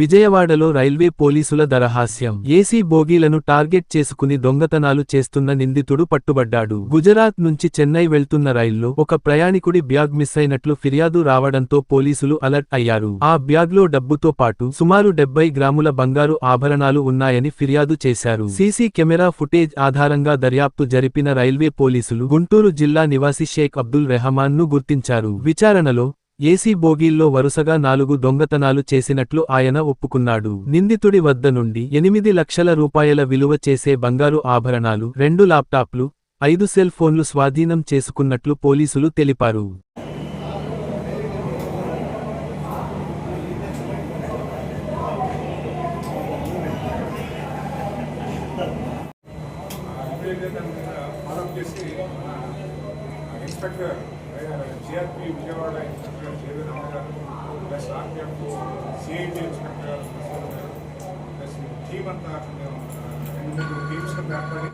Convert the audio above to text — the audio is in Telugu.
విజయవాడలో రైల్వే పోలీసుల దరహాస్యం. ఏసీ బోగీలను టార్గెట్ చేసుకుని దొంగతనాలు చేస్తున్న నిందితుడు పట్టుబడ్డాడు. గుజరాత్ నుంచి చెన్నై వెళ్తున్న రైల్లో ఒక ప్రయాణికుడి బ్యాగ్ మిస్ అయినట్లు ఫిర్యాదు రావడంతో పోలీసులు అలర్ట్ అయ్యారు. ఆ బ్యాగ్లో డబ్బుతో పాటు సుమారు డెబ్బై గ్రాముల బంగారు ఆభరణాలు ఉన్నాయని ఫిర్యాదు చేశారు. సీసీ కెమెరా ఫుటేజ్ ఆధారంగా దర్యాప్తు జరిపిన రైల్వే పోలీసులు గుంటూరు జిల్లా నివాసి షేక్ అబ్దుల్ రెహమాన్ను గుర్తించారు. విచారణలో ఏసీ బోగీల్లో వరుసగా నాలుగు దొంగతనాలు చేసినట్లు ఆయన ఒప్పుకున్నాడు. నిందితుడి వద్ద నుండి ఎనిమిది లక్షల రూపాయల విలువ చేసే బంగారు ఆభరణాలు రెండు ల్యాప్టాప్లు ఐదు సెల్ ఫోన్లు స్వాధీనం చేసుకున్నట్లు పోలీసులు తెలిపారు. Inspector జిఆర్పి విజయవాడ ఇన్స్పెక్టర్ జేవీరామ గారు ప్లస్ ఆర్పిఎఫ్ సిఐటి ఇన్స్పెక్టర్ గారు ప్లస్ టీమ్ అంతా మేము రెండు మూడు టీమ్స్ ఏర్పడి